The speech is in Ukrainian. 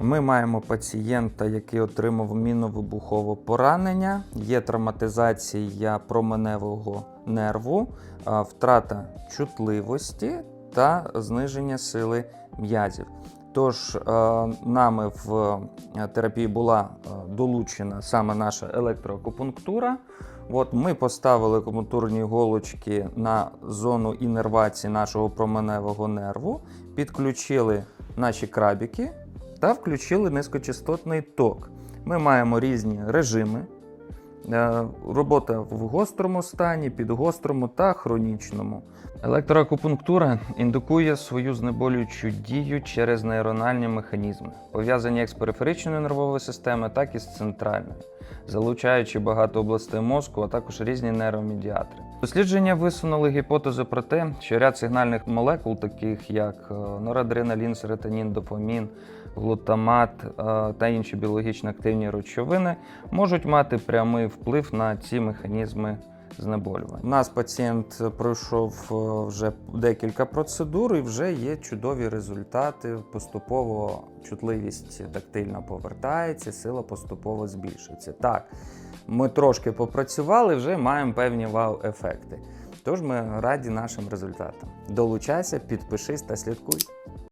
Ми маємо пацієнта, який отримав мінно-вибухове поранення, є травматизація променевого нерву, втрата чутливості та зниження сили м'язів. Тож е, нами в е, терапії була е, долучена саме наша електроакупунктура. От ми поставили акупунктурні голочки на зону інервації нашого променевого нерву, підключили наші крабіки та включили низькочастотний ток. Ми маємо різні режими. Е, Робота в гострому стані, підгострому та хронічному. Електроакупунктура індукує свою знеболюючу дію через нейрональні механізми, пов'язані як з периферичною нервовою системою, так і з центральною, залучаючи багато областей мозку, а також різні нейромедіатори. Дослідження висунули гіпотезу про те, що ряд сигнальних молекул, таких як е, норадреналін, серотонін, дофамін, глутамат е, та інші біологічно активні речовини, можуть мати прямий вплив на ці механізми знеболювання. У нас пацієнт пройшов е, вже декілька процедур і вже є чудові результати. Поступово чутливість тактильно повертається, сила поступово збільшується. Так, ми трошки попрацювали, вже маємо певні вау-ефекти. Тож ми раді нашим результатам. Долучайся, підпишись та слідкуй.